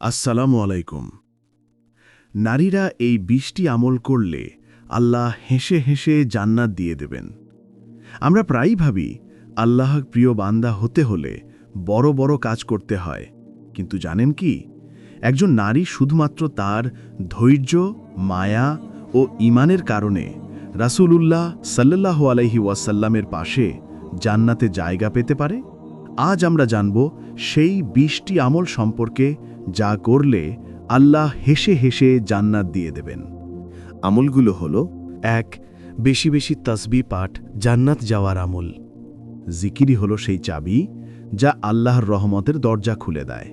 আসসালামু আলাইকুম। নারীরা এই বিশটি আমল করলে আল্লাহ হেসে হেসে জান্নাত দিয়ে দেবেন। আমরা প্রায়ই ভাবি, আল্লাহ প্রিয় বান্দা হতে হলে বড় বড় কাজ করতে হয়। কিন্তু জানেন কি? একজন নারী শুধুমাত্র তার ধৈর্য, মায়া ও ইমানের কারণে রাসূলুল্লাহ সাল্লাহ আলাইহি ওয়াসাল্লামের পাশে জান্নাতে জায়গা পেতে পারে? আজ আমরা জানব সেই বিশটি আমল সম্পর্কে যা করলে আল্লাহ হেসে হেসে জান্নাত দিয়ে দেবেন। আমলগুলো হল, এক, বেশি বেশি তসবি পাঠ, জান্নাত যাওয়ার আমল। জিকিরি হলো সেই চাবি যা আল্লাহর রহমতের দরজা খুলে দেয়।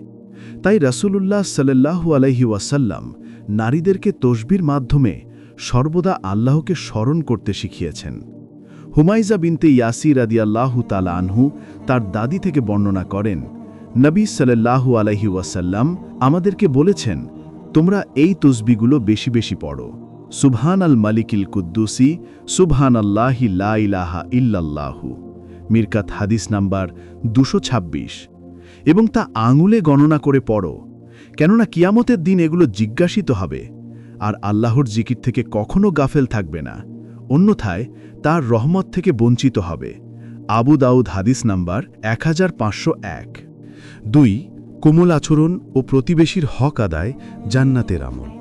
তাই রাসূলুল্লাহ সাল্লাল্লাহু আলাইহি ওয়াসাল্লাম নারীদেরকে তসবির মাধ্যমে সর্বদা আল্লাহকে স্মরণ করতে শিখিয়েছেন। হুমাইজা বিনতে ইয়াসির আদিয়াল্লাহু তালা আনহু তার দাদি থেকে বর্ণনা করেন, নবী সাল্লাল্লাহু আলাইহি ওয়াসাল্লাম আমাদেরকে বলেছেন, তোমরা এই তসবিগুলো বেশি বেশি পড়ো। সুবহান আল মালিকিল কুদ্দুসি সুবহান আল্লাহি লা ইলাহা ইল্লাল্লাহু। মিরকাত হাদিস নাম্বার দুশো এবং তা আঙুলে গণনা করে পড়ো, কেননা কিয়ামতের দিন এগুলো জিজ্ঞাসিত হবে, আর আল্লাহর জিকির থেকে কখনো গাফেল থাকবে না। অন্যথায় তার রহমত থেকে বঞ্চিত হবে। আবু দাউদ হাদিস নাম্বার এক হাজার পাঁচশো এক। দুই, কোমল আচরণ ও প্রতিবেশীর হক আদায় জান্নাতের আমল।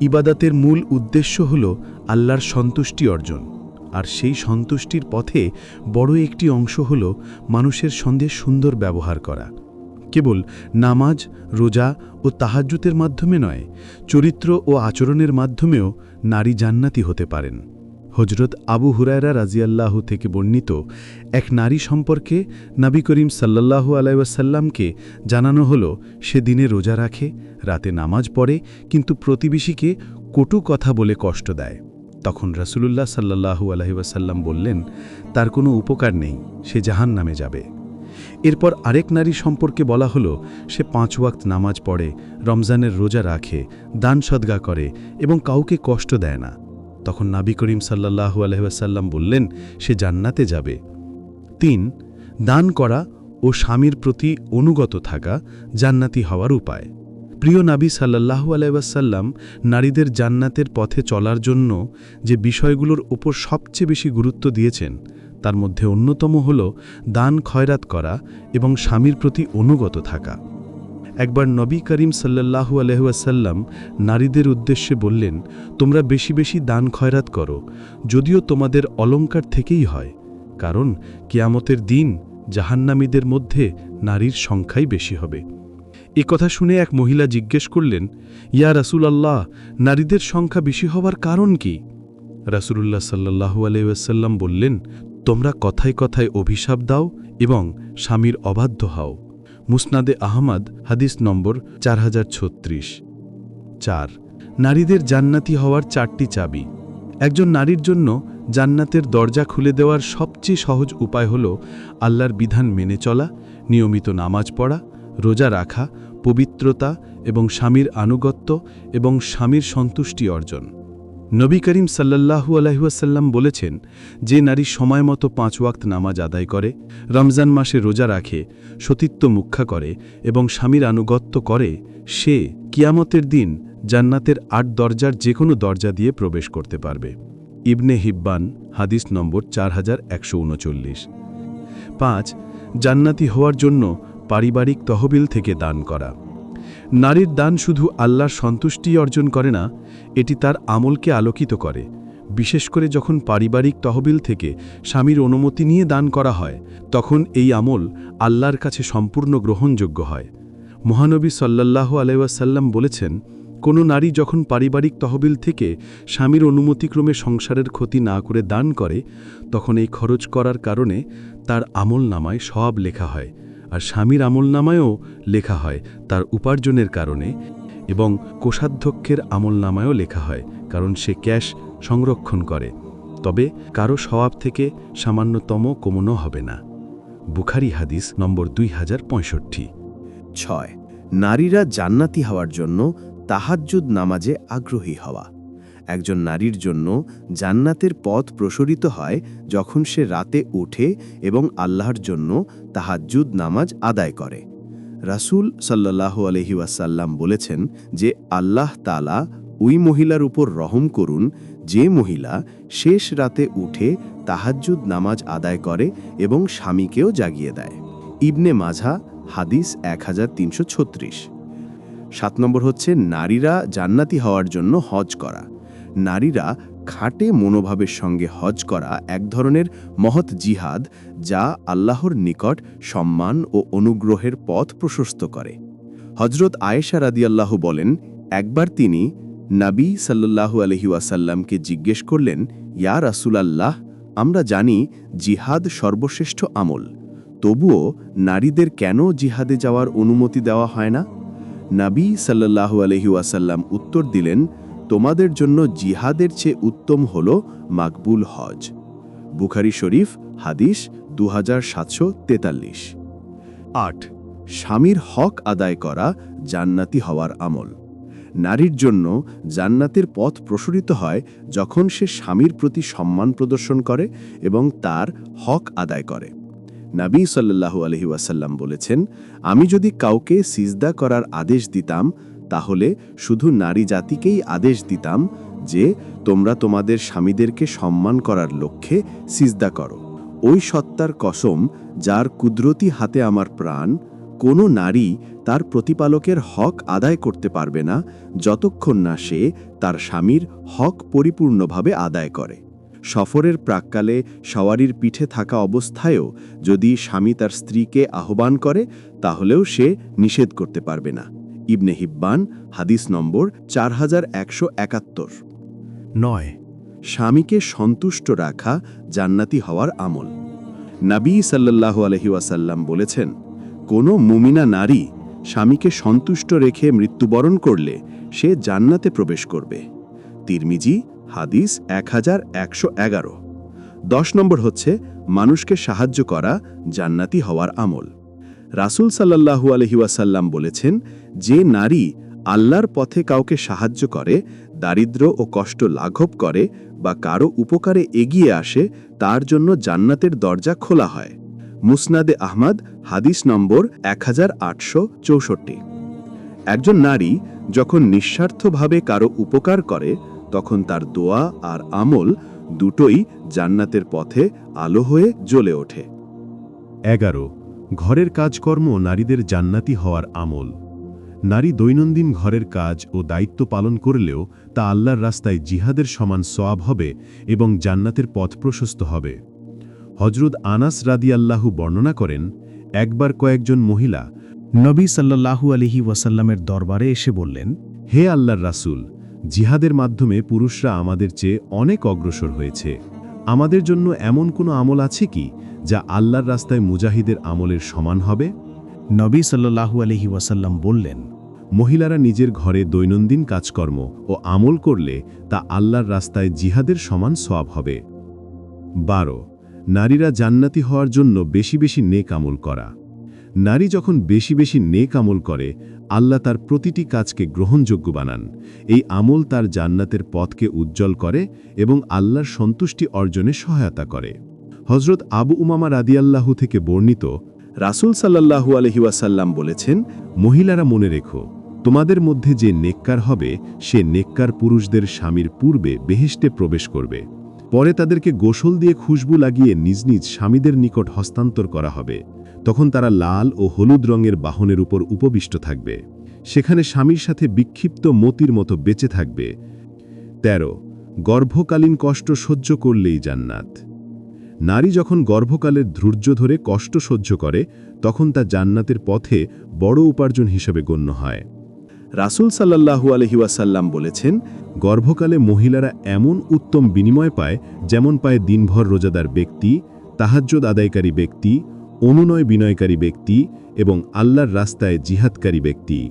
ইবাদাতের মূল উদ্দেশ্য হল আল্লাহর সন্তুষ্টি অর্জন। আর সেই সন্তুষ্টির পথে বড় একটি অংশ হল মানুষের সঙ্গে সুন্দর ব্যবহার করা। কেবল নামাজ, রোজা ও তাহাজ্জুতের মাধ্যমে নয়, চরিত্র ও আচরণের মাধ্যমেও নারী জান্নাতি হতে পারেন। হজরত আবু হুরায়রা রাজিয়াল্লাহু থেকে বর্ণিত এক নারী সম্পর্কে নবী করিম সাল্লাল্লাহু আলাইসাল্লামকে জানানো হল, সে দিনে রোজা রাখে, রাতে নামাজ পড়ে, কিন্তু প্রতিবেশীকে কটু কথা বলে কষ্ট দেয়। তখন রাসুলুল্লাহ সাল্লাহু আলহিবাসাল্লাম বললেন, তার কোনো উপকার নেই, সে জাহান নামে যাবে। এরপর আরেক নারী সম্পর্কে বলা হলো, সে পাঁচ ওয়াক্ত নামাজ পড়ে, রমজানের রোজা রাখে, দান সদ্গা করে এবং কাউকে কষ্ট দেয় না। তখন নাবি করিম সাল্লাহু আলহাসাল্লাম বললেন, সে জান্নাতে যাবে। তিন, দান করা ও স্বামীর প্রতি অনুগত থাকা জান্নাতি হওয়ার উপায়। প্রিয় নাবি সাল্লাহু আলাইসাল্লাম নারীদের জান্নাতের পথে চলার জন্য যে বিষয়গুলোর ওপর সবচেয়ে বেশি গুরুত্ব দিয়েছেন, তার মধ্যে অন্যতম হল দান খয়রাত করা এবং স্বামীর প্রতি অনুগত থাকা। একবার নবী করিম সাল্লাহু আলহাসাল্লাম নারীদের উদ্দেশ্যে বললেন, তোমরা বেশি বেশি দান খয়রাত করো, যদিও তোমাদের অলঙ্কার থেকেই হয়। কারণ কিয়ামতের দিন জাহান্নামীদের মধ্যে নারীর সংখ্যাই বেশি হবে। এ কথা শুনে এক মহিলা জিজ্ঞেস করলেন, ইয়া রাসুল আল্লাহ নারীদের সংখ্যা বেশি হওয়ার কারণ কি? রাসুলুল্লাহ সাল্লাহু আলহাসাল্লাম বললেন, তোমরা কথায় কথায় অভিশাপ দাও এবং স্বামীর অবাধ্য হও। মুসনাদে আহমদ, হাদিস নম্বর চার হাজার ছত্রিশ। চার, নারীদের জান্নাতি হওয়ার চারটি চাবি। একজন নারীর জন্য জান্নাতের দরজা খুলে দেওয়ার সবচেয়ে সহজ উপায় হল আল্লাহর বিধান মেনে চলা, নিয়মিত নামাজ পড়া, রোজা রাখা, পবিত্রতা এবং স্বামীর আনুগত্য এবং স্বামীর সন্তুষ্টি অর্জন। নবী করিম সাল্লাহু আলহিহাসাল্লাম বলেছেন, যে নারী সময় মতো পাঁচ ওয়াক্ত নামাজ আদায় করে, রমজান মাসে রোজা রাখে, সতীত্ব মুখ্যা করে এবং স্বামীর আনুগত্য করে, সে কিয়ামতের দিন জান্নাতের আট দরজার যে কোনো দরজা দিয়ে প্রবেশ করতে পারবে। ইবনে হিব্বান, হাদিস নম্বর চার হাজার একশো উনচল্লিশ। পাঁচ, জান্নাতি হওয়ার জন্য পারিবারিক তহবিল থেকে দান করা। নারীর দান শুধু আল্লাহর সন্তুষ্টি অর্জন করে না, এটি তার আমলকে আলোকিত করে। বিশেষ করে যখন পারিবারিক তহবিল থেকে স্বামীর অনুমতি নিয়ে দান করা হয়, তখন এই আমল আল্লাহর কাছে সম্পূর্ণ গ্রহণযোগ্য হয়। মহানবী সাল্লাল্লাহু আলাইসাল্লাম বলেছেন, কোনো নারী যখন পারিবারিক তহবিল থেকে স্বামীর অনুমতিক্রমে সংসারের ক্ষতি না করে দান করে, তখন এই খরচ করার কারণে তার আমল নামায় সব লেখা হয়। আর স্বামীর আমলনামায়ও লেখা হয় তার উপার্জনের কারণে এবং কোষাধ্যক্ষের আমলনামায়ও লেখা হয়, কারণ সে ক্যাশ সংরক্ষণ করে। তবে কারও স্বভাব থেকে সামান্যতম কমনও হবে না। বুখারি হাদিস নম্বর দুই হাজার পঁয়ষট্টি। ছয়, নারীরা জান্নাতি হওয়ার জন্য তাহাজ্জুদ নামাজে আগ্রহী হওয়া। একজন নারীর জন্য জান্নাতের পথ প্রসরিত হয় যখন সে রাতে ওঠে এবং আল্লাহর জন্য তাহাজ্জুদ নামাজ আদায় করে। রাসূল সাল্লাল্লাহু আলহি ওয়াসাল্লাম বলেছেন যে, আল্লাহ তালা ওই মহিলার উপর রহম করুন, যে মহিলা শেষ রাতে উঠে তাহাজ্জুদ নামাজ আদায় করে এবং স্বামীকেও জাগিয়ে দেয়। ইবনে মাঝা হাদিস এক সাত নম্বর হচ্ছে, নারীরা জান্নাতি হওয়ার জন্য হজ করা। নারীরা খাটে মনোভাবের সঙ্গে হজ করা এক ধরনের মহৎ জিহাদ যা আল্লাহর নিকট সম্মান ও অনুগ্রহের পথ প্রশস্ত করে। হজরত আয়েশা রাদিয়াল্লাহু বলেন, একবার তিনি নাবী সাল্লাল্লাহু আলহি জিজ্ঞেস করলেন, ইয়া রাসূলাল্লাহ, আমরা জানি জিহাদ সর্বশ্রেষ্ঠ আমল, তবুও নারীদের কেন জিহাদে যাওয়ার অনুমতি দেওয়া হয় না? নাবী সাল্লাল্লাহু আলহি ওয়াসাল্লাম উত্তর দিলেন তোমাদের জন্য জিহাদের চেয়ে উত্তম হল মাকবুল হজ। বুখারি শরীফ, হাদিস দু আট, স্বামীর হক আদায় করা জান্নাতি হওয়ার আমল। নারীর জন্য জান্নাতের পথ প্রসারিত হয় যখন সে স্বামীর প্রতি সম্মান প্রদর্শন করে এবং তার হক আদায় করে। নাবী সাল্লাল্লাহু আলহি ওয়াসাল্লাম বলেছেন, আমি যদি কাউকে সিজদা করার আদেশ দিতাম তাহলে শুধু নারী জাতিকেই আদেশ দিতাম যে তোমরা তোমাদের স্বামীদেরকে সম্মান করার লক্ষ্যে সিজদা করো। ওই সত্তার কসম যার কুদরতি হাতে আমার প্রাণ, কোনো নারী তার প্রতিপালকের হক আদায় করতে পারবে না যতক্ষণ না সে তার স্বামীর হক পরিপূর্ণভাবে আদায় করে। সফরের প্রাককালে সওয়ারির পিঠে থাকা অবস্থায়ও যদি স্বামী তার স্ত্রীকে আহ্বান করে, তাহলেও সে নিষেধ করতে পারবে না। ইবনে হিব্বান হাদিস নম্বর চার হাজার একশো একাত্তর। নয়। স্বামীকে সন্তুষ্ট রাখা জান্নাতি হওয়ার আমল। নাবী সাল্লাল্লাহু আলহি ওয়াসাল্লাম বলেছেন কোনো মুমিনা নারী স্বামীকে সন্তুষ্ট রেখে মৃত্যুবরণ করলে সে জান্নাতে প্রবেশ করবে। তিরমিজি হাদিস এক হাজার একশো এগারো। দশ নম্বর হচ্ছে মানুষকে সাহায্য করা জান্নাতি হওয়ার আমল। রাসূল সাল্লাল্লাহু আলহি ওয়াসাল্লাম বলেছেন, যে নারী আল্লাহর পথে কাউকে সাহায্য করে, দারিদ্র ও কষ্ট লাঘব করে বা কারও উপকারে এগিয়ে আসে, তার জন্য জান্নাতের দরজা খোলা হয়। মুসনাদে আহমদ, হাদিস নম্বর এক হাজার আটশো চৌষট্টি। একজন নারী যখন নিঃস্বার্থভাবে কারও উপকার করে, তখন তার দোয়া আর আমল দুটোই জান্নাতের পথে আলো হয়ে জ্বলে ওঠে। এগারো ঘরের কাজকর্ম নারীদের জান্নাতি হওয়ার আমল। নারী দৈনন্দিন ঘরের কাজ ও দায়িত্ব পালন করলেও তা আল্লাহর রাস্তায় জিহাদের সমান সোয়াব হবে এবং জান্নাতের পথ প্রশস্ত হবে। হজরত আনাস রাদিয়াল্লাহু বর্ণনা করেন, একবার কয়েকজন মহিলা নবী সাল্লাল্লাহু আলহি ওয়াসাল্লামের দরবারে এসে বললেন, হে আল্লাহর রাসূল, জিহাদের মাধ্যমে পুরুষরা আমাদের চেয়ে অনেক অগ্রসর হয়েছে। আমাদের জন্য এমন কোনো আমল আছে কি যা আল্লাহর রাস্তায় মুজাহিদের আমলের সমান হবে? নবী সাল্লাল্লাহু আলহি ওয়াসাল্লাম বললেন, মহিলারা নিজের ঘরে দৈনন্দিন কাজকর্ম ও আমল করলে তা আল্লাহর রাস্তায় জিহাদের সমান সওয়াব হবে। বারো, নারীরা জান্নাতি হওয়ার জন্য বেশি বেশি নেক আমল করা। নারী যখন বেশি বেশি নেক আমল করে, আল্লাহ তার প্রতিটি কাজকে গ্রহণযোগ্য বানান। এই আমল তার জান্নাতের পথকে উজ্জ্বল করে এবং আল্লাহর সন্তুষ্টি অর্জনে সহায়তা করে। হজরত আবু উমামা রাদিয়াল্লাহু থেকে বর্ণিত, রাসূল সাল্লাল্লাহু আলহি ওয়াসাল্লাম বলেছেন, মহিলারা মনে রেখো, তোমাদের মধ্যে যে নেককার হবে, সে নেককার পুরুষদের স্বামীর পূর্বে বেহেশতে প্রবেশ করবে। পরে তাদেরকে গোসল দিয়ে খুশবু লাগিয়ে নিজ নিজ স্বামীদের নিকট হস্তান্তর করা হবে। তখন তারা লাল ও হলুদ রঙের বাহনের উপর উপবিষ্ট থাকবে। সেখানে স্বামীর সাথে বিক্ষিপ্ত মতির মতো বেঁচে থাকবে। ১৩ গর্ভকালীন কষ্ট সহ্য করলেই জান্নাত। নারী যখন গর্ভকালের ধৈর্য ধরে কষ্ট সহ্য করে, তখন তা জান্নাতের পথে বড় উপার্জন হিসেবে গণ্য হয়। রাসূল সাল্লাল্লাহু আলহি ওয়াসাল্লাম বলেছেন, গর্ভকালে মহিলারা এমন উত্তম বিনিময় পায় যেমন পায় দিনভর রোজাদার ব্যক্তি, তাহাজ্জদ আদায়কারী ব্যক্তি, অনুনয় বিনয়কারী ব্যক্তি এবং আল্লাহর রাস্তায় জিহাদকারী ব্যক্তি।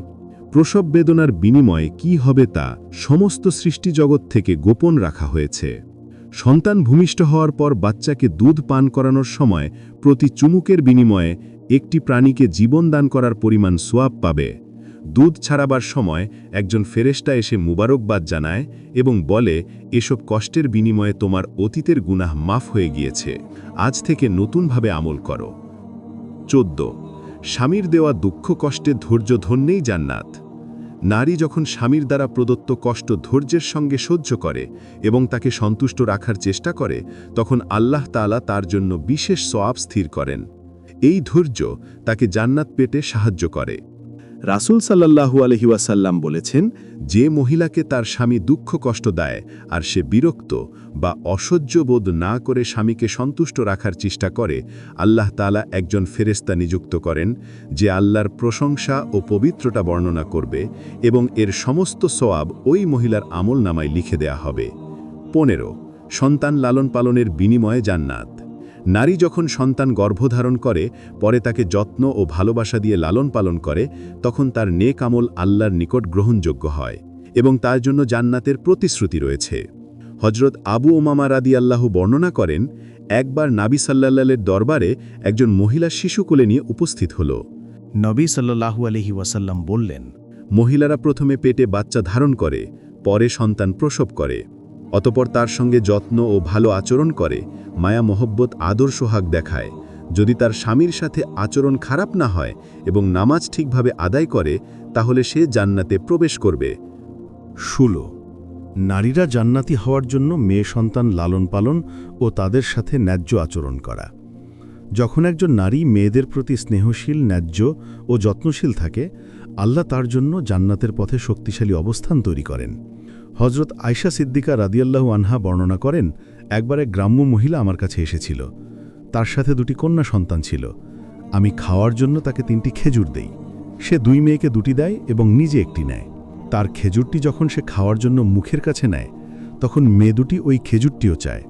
প্রসব বেদনার বিনিময়ে কি হবে তা সমস্ত সৃষ্টি জগৎ থেকে গোপন রাখা হয়েছে। সন্তান ভূমিষ্ঠ হওয়ার পর বাচ্চাকে দুধ পান করানোর সময় প্রতি চুমুকের বিনিময়ে একটি প্রাণীকে জীবন দান করার পরিমাণ সোয়াব পাবে। দুধ ছাড়াবার সময় একজন ফেরেস্টা এসে মুবারকবাদ জানায় এবং বলে, এসব কষ্টের বিনিময়ে তোমার অতীতের গুনাহ মাফ হয়ে গিয়েছে। আজ থেকে নতুনভাবে আমল করো। চোদ্দ, স্বামীর দেওয়া দুঃখ কষ্টে ধৈর্য ধন্যেই জান্নাত। নারী যখন স্বামীর দ্বারা প্রদত্ত কষ্ট ধৈর্যের সঙ্গে সহ্য করে এবং তাকে সন্তুষ্ট রাখার চেষ্টা করে, তখন আল্লাহ তালা তার জন্য বিশেষ সোয়াব স্থির করেন। এই ধৈর্য তাকে জান্নাত পেটে সাহায্য করে। রাসূল সাল্লাল্লাহু আলহি ওয়াসাল্লাম বলেছেন, যে মহিলাকে তার স্বামী দুঃখ কষ্ট দেয় আর সে বিরক্ত বা অসহ্য বোধ না করে স্বামীকে সন্তুষ্ট রাখার চেষ্টা করে, আল্লাহ তালা একজন ফেরেস্তা নিযুক্ত করেন, যে আল্লাহর প্রশংসা ও পবিত্রতা বর্ণনা করবে এবং এর সমস্ত সোয়াব ওই মহিলার আমল নামায় লিখে দেয়া হবে। পনেরো, সন্তান লালন পালনের বিনিময়ে জান্নাত। নারী যখন সন্তান গর্ভধারণ করে পরে তাকে যত্ন ও ভালোবাসা দিয়ে লালন পালন করে তখন তার নেক আমল আল্লাহর নিকট গ্রহণযোগ্য হয় এবং তার জন্য জান্নাতের প্রতিশ্রুতি রয়েছে। হজরত আবু ওমামা রাদি আল্লাহ বর্ণনা করেন একবার নাবি সাল্লাল্লের দরবারে একজন মহিলা শিশু কোলে নিয়ে উপস্থিত হল। নবী সাল্লাহু আলহি ওয়াসাল্লাম বললেন মহিলারা প্রথমে পেটে বাচ্চা ধারণ করে পরে সন্তান প্রসব করে। অতপর তার সঙ্গে যত্ন ও ভালো আচরণ করে, মায়া মোহব্বত আদর সোহাগ দেখায়। যদি তার স্বামীর সাথে আচরণ খারাপ না হয় এবং নামাজ ঠিকভাবে আদায় করে, তাহলে সে জান্নাতে প্রবেশ করবে। ষোলো। নারীরা জান্নাতি হওয়ার জন্য মেয়ে সন্তান লালন পালন ও তাদের সাথে ন্যায্য আচরণ করা। যখন একজন নারী মেয়েদের প্রতি স্নেহশীল, ন্যায্য ও যত্নশীল থাকে, আল্লাহ তার জন্য জান্নাতের পথে শক্তিশালী অবস্থান তৈরি করেন। হজরত আয়শা সিদ্দিকা রাদিয়াল্লাহু আনহা বর্ণনা করেন, একবার এক গ্রাম্য মহিলা আমার কাছে এসেছিল। তার সাথে দুটি কন্যা সন্তান ছিল। আমি খাওয়ার জন্য তাকে তিনটি খেজুর দেই। সে দুই মেয়েকে দুটি দেয় এবং নিজে একটি নেয়। তার খেজুরটি যখন সে খাওয়ার জন্য মুখের কাছে নেয়, তখন মেয়ে দুটি ওই খেজুরটিও চায়।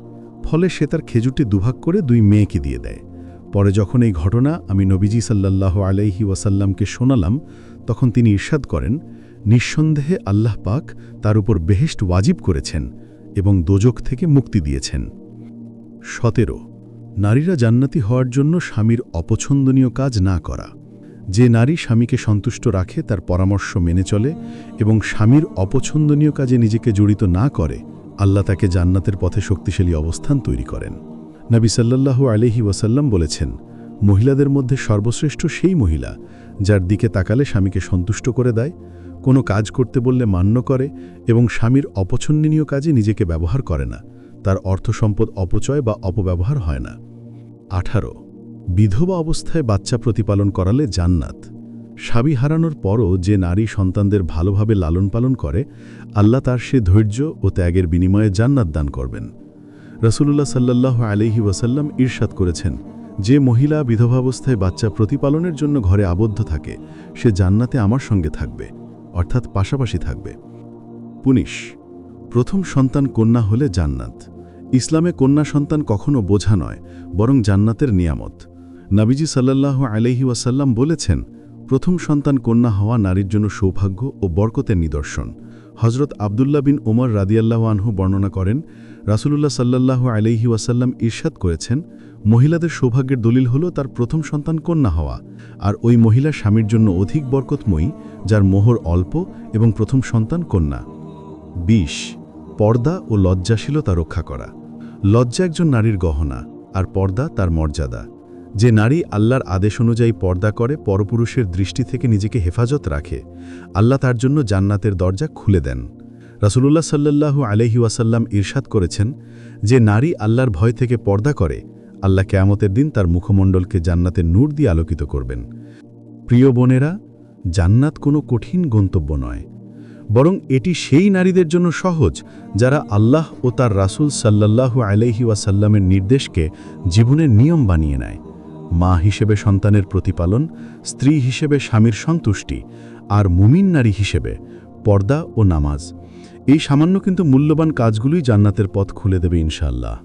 ফলে সে তার খেজুরটি দুভাগ করে দুই মেয়েকে দিয়ে দেয়। পরে যখন এই ঘটনা আমি নবীজি সাল্লাল্লাহু আলাইহি ওয়াসাল্লামকে শোনালাম, তখন তিনি ঈর্ষাদ করেন নিঃসন্দেহে আল্লাহ পাক তার উপর বেহেস্ট ওয়াজিব করেছেন এবং দোজক থেকে মুক্তি দিয়েছেন। সতেরো, নারীরা জান্নাতি হওয়ার জন্য স্বামীর অপছন্দনীয় কাজ না করা। যে নারী স্বামীকে সন্তুষ্ট রাখে, তার পরামর্শ মেনে চলে এবং স্বামীর অপছন্দনীয় কাজে নিজেকে জড়িত না করে, আল্লাহ তাকে জান্নাতের পথে শক্তিশালী অবস্থান তৈরি করেন। নবী সাল্লাল্লাহু আলহি ওয়াসাল্লাম বলেছেন, মহিলাদের মধ্যে সর্বশ্রেষ্ঠ সেই মহিলা যার দিকে তাকালে স্বামীকে সন্তুষ্ট করে দেয় কোনো কাজ করতে বললে মান্য করে এবং স্বামীর অপছন্দনীয় কাজে নিজেকে ব্যবহার করে না, তার অর্থ সম্পদ অপচয় বা অপব্যবহার হয় না। আঠারো, বিধবা অবস্থায় বাচ্চা প্রতিপালন করালে জান্নাত। স্বামী হারানোর পরও যে নারী সন্তানদের ভালোভাবে লালন পালন করে, আল্লাহ তার সে ধৈর্য ও ত্যাগের বিনিময়ে জান্নাত দান করবেন। রসুল্লাহ সাল্লাহ আলহি ওয়াসাল্লাম ঈর্ষাদ করেছেন, যে মহিলা বিধবাবস্থায় বাচ্চা প্রতিপালনের জন্য ঘরে আবদ্ধ থাকে, সে জান্নাতে আমার সঙ্গে থাকবে। অর্থাৎ পাশাপাশি থাকবে। পুনিশ, প্রথম সন্তান কন্যা হলে জান্নাত। ইসলামে কন্যা সন্তান কখনো বোঝা নয়, বরং জান্নাতের নিয়ামত। নাবিজি সাল্লাহ আলহি ওয়াসাল্লাম বলেছেন, প্রথম সন্তান কন্যা হওয়া নারীর জন্য সৌভাগ্য ও বরকতের নিদর্শন। হজরত আবদুল্লা বিন ওমর রাদিয়াল্লাহ আনহু বর্ণনা করেন রাসুলুল্লাহ সাল্লাল্লাহু আলহি ওয়াসাল্লাম ঈর্ষাদ করেছেন, মহিলাদের সৌভাগ্যের দলিল হল তার প্রথম সন্তান কন্যা হওয়া, আর ওই মহিলা স্বামীর জন্য অধিক বরকতময়ী, যার মোহর অল্প এবং প্রথম সন্তান কন্যা। বিশ, পর্দা ও লজ্জাশীলতা রক্ষা করা। লজ্জা একজন নারীর গহনা, আর পর্দা তার মর্যাদা। যে নারী আল্লাহর আদেশ অনুযায়ী পর্দা করে, পরপুরুষের দৃষ্টি থেকে নিজেকে হেফাজত রাখে। আল্লাহ তার জন্য জান্নাতের দরজা খুলে দেন। রাসুলুল্লাহ সাল্লাল্লাহু আলহি ওয়াসাল্লাম ঈর্ষাদ করেছেন যে নারী আল্লাহর ভয় থেকে পর্দা করে, আল্লাহ কেয়ামতের দিন তার মুখমণ্ডলকে জান্নাতের নূর দিয়ে আলোকিত করবেন। প্রিয় বোনেরা, জান্নাত কোনো কঠিন গন্তব্য নয়, বরং এটি সেই নারীদের জন্য সহজ যারা আল্লাহ ও তার রাসূল সাল্লাল্লাহু আলাইহি ওয়াসাল্লামের নির্দেশকে জীবনের নিয়ম বানিয়ে নেয়। মা হিসেবে সন্তানের প্রতিপালন, স্ত্রী হিসেবে স্বামীর সন্তুষ্টি, আর মুমিন নারী হিসেবে পর্দা ও নামাজ। এই সামান্য কিন্তু মূল্যবান কাজগুলোই জান্নাতের পথ খুলে দেবে ইনশাআল্লাহ।